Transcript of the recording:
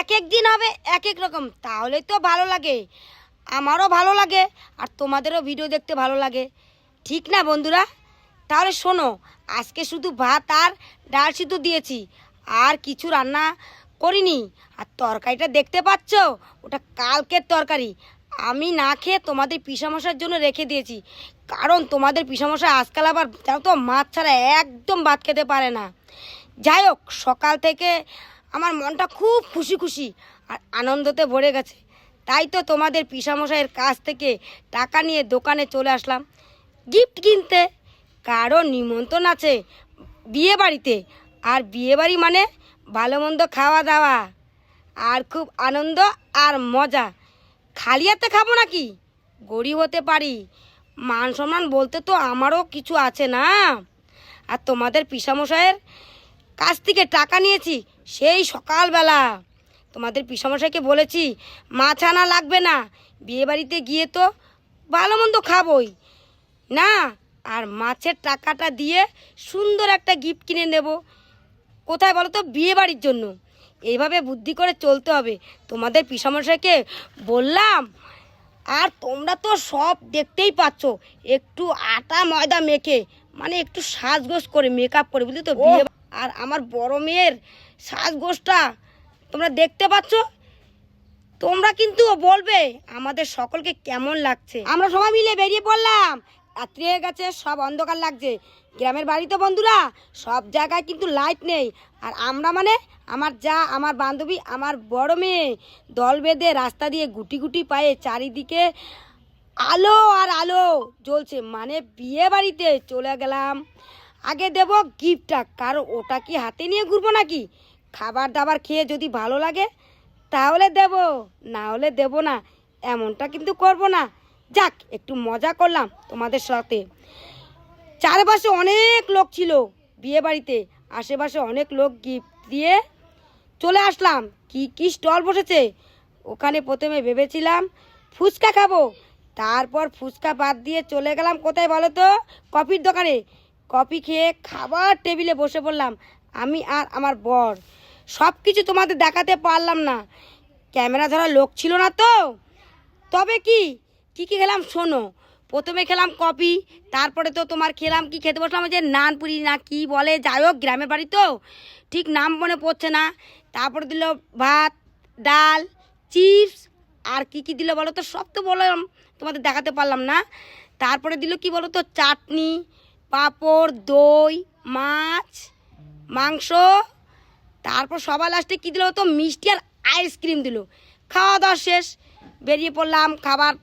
এক এক দিন হবে, এক এক রকম। তাহলে তো ভালো লাগে। আমারও ভালো লাগে, আর তোমাদেরও ভিডিও দেখতে ভালো লাগে। ঠিক না বন্ধুরা? তাহলে শোনো, আজকে শুধু ভাত আর ডাল সিদ্ধ দিয়েছি। আর কিছু রান্না করিনি। আর তরকারিটা দেখতে পাচ্ছ? ওটা কালকের তরকারি। আমি না খেয়ে তোমাদের পিসামশার জন্য রেখে দিয়েছি। কারণ তোমাদের পিসামশা আজকাল আবার জানো তো, মাছ ছাড়া একদম ভাত খেতে পারে না। যাই হোক, সকাল থেকে আমার মনটা খুব খুশি খুশি আর আনন্দতে ভরে গেছে। তাই তো তোমাদের পিসামশাইয়ের কাছ থেকে টাকা নিয়ে দোকানে চলে আসলাম। গিফট কিনতে কারও নিমন্ত্রণ আছে বিয়ে বাড়িতে আর বিয়ে বাড়ি মানে ভালো মন্দ খাওয়া দাওয়া। আর খুব আনন্দ আর মজা। খালি হাতে খাব নাকি? গরিব হতে পারি। মান সম্মান বলতে তো আমারও কিছু আছে না? আর তোমাদের পিসামশাইয়ের কাছ থেকে টাকা নিয়েছি, সেই সকালবেলা। তোমাদের পিসামশাইকে বলেছি, মাছ আনা লাগবে না বিয়ে বাড়িতে গিয়ে তো ভালো মন্দ খাবই। না, আর মাছের টাকাটা দিয়ে সুন্দর একটা গিফট কিনে নেব। কোথায় বলো তো? বিয়ে বাড়ির জন্য। এইভাবে বুদ্ধি করে চলতে হবে। তোমাদের পিসামশাইকে বললাম, আর তোমরা তো সব দেখতেই পাচ্ছ, একটু আটা ময়দা মেখে মানে একটু সাজগোজ করে মেকআপ করে, বুঝলি তো? বিয়ে আর আমার বড় মেয়ের সাজগোজটা তোমরা দেখতে পাচ্ছ? তোমরা কিন্তু বলবে, আমাদের সকলকে কেমন লাগছে? আমরা সবাই মিলে বেরিয়ে পড়লাম। রাত্রি হয়ে গেছে, সব অন্ধকার লাগছে। গ্রামের বাড়িতে বন্ধুরা, সব জায়গায় কিন্তু লাইট নেই। আর আমরা মানে আমার যা, আমার বান্ধবী, আমার বড় মেয়ে, দল বেঁধে রাস্তা দিয়ে গুটি গুটি পায়ে চারিদিকে আলো আর আলো জ্বলছে। মানে বিয়ে বাড়িতে চলে গেলাম। আগে দেব গিফটটা, কারণ ওটা কি হাতে নিয়ে ঘুরবো নাকি? খাবার দাবার খেয়ে যদি ভালো লাগে, তাহলে দেব। না হলে দেব না, এমনটা কিন্তু করব না। যাক, একটু মজা করলাম তোমাদের সাথে। চারপাশে অনেক লোক ছিল বিয়ে বাড়িতে, আশেপাশে অনেক লোক গিফট দিয়ে চলে আসলাম। কি কি স্টল বসেছে? ওখানে প্রথমে ভেবেছিলাম ফুচকা খাব, তারপর ফুচকা বাদ দিয়ে চলে গেলাম কোথায় বলো তো? কফির দোকানে। কফি খেয়ে খাবার টেবিলে বসে পড়লাম। আমি আর আমার বর। সব কিছু তোমাদের দেখাতে পারলাম না। ক্যামেরা ধরা লোক ছিল না তো। তবে কি? কি কি খেলাম শোনো। প্রথমে খেলাম কফি, তারপরে তো তোমার খেলাম কি খেতে বসলাম যে নানপুরি না কি বলে, যাই হোক, গ্রামের বাড়ি তো। ঠিক নাম মনে পড়ছে না। তারপরে দিল ভাত, ডাল, চিপস, আর কি কি দিল বলো তো, সব তো বললাম। তোমাদের দেখাতে পারলাম না। তারপরে দিল কি বলো তো, চাটনি পাঁপড়, দই, মাছ, মাংস। তারপর সবার লাস্টে কী দিল তো? মিষ্টি আর আইসক্রিম দিল। খাওয়া দাওয়া শেষ। বেরিয়ে পড়লাম, খাবার